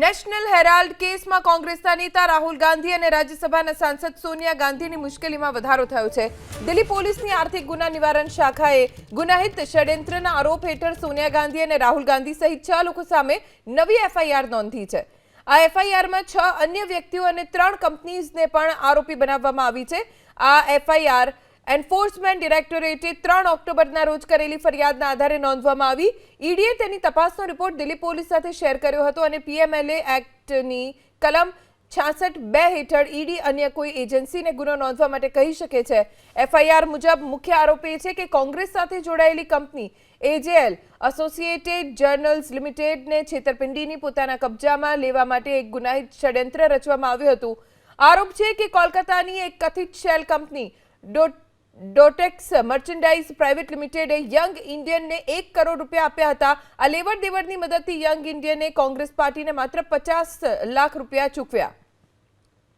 National Herald કેસમાં કોંગ્રેસના નેતા રાહુલ ગાંધી અને રાજ્યસભાના સાંસદ સોનિયા ગાંધીની મુશ્કેલીમાં વધારો થયો છે. દિલ્હી પોલીસની આર્થિક ગુના નિવારણ શાખાએ ગુનાહિત ષડયંત્રના આરોપ હેઠળ સોનિયા ગાંધી અને રાહુલ ગાંધી સહિત છ લોકો સામે નવી એફઆઈઆર નોંધી છે. આ એફઆઈઆરમાં છ અન્ય વ્યક્તિઓ અને ત્રણ કંપનીઝને પણ આરોપી બનાવવામાં આવી છે. આ એફઆઈઆર એન્ફોર્સમેન્ટ ડિરેક્ટોરેટે ત્રણ ઓક્ટોબરના રોજ કરેલી ફરિયાદના આધારે નોંધવામાં આવી. ઈડીએ તેની તપાસનો રિપોર્ટ દિલ્હી પોલીસ સાથે શેર કર્યો હતો અને પીએમએલએ એક્ટની કલમ છાસઠ બે હેઠળ ઈડી અન્ય કોઈ એજન્સીને ગુનો નોંધવા માટે કહી શકે છે. એફઆઈઆર મુજબ મુખ્ય આરોપ એ છે કે કોંગ્રેસ સાથે જોડાયેલી કંપની એજેએલ એસોસિએટેડ જર્નલ્સ લિમિટેડને છેતરપિંડીની પોતાના કબજામાં લેવા માટે એક ગુનાહિત ષડયંત્ર રચવામાં આવ્યું હતું. આરોપ છે કે કોલકાતાની એક કથિત shell company dot Dotex merchandise private લિમિટેડે young ઇન્ડિયનને એક કરોડ રૂપિયા આપ્યા હતા. આ લેવડ દેવડની મદદથી યંગ ઇન્ડિયને કોંગ્રેસ પાર્ટીને માત્ર પચાસ લાખ રૂપિયા ચૂકવ્યા.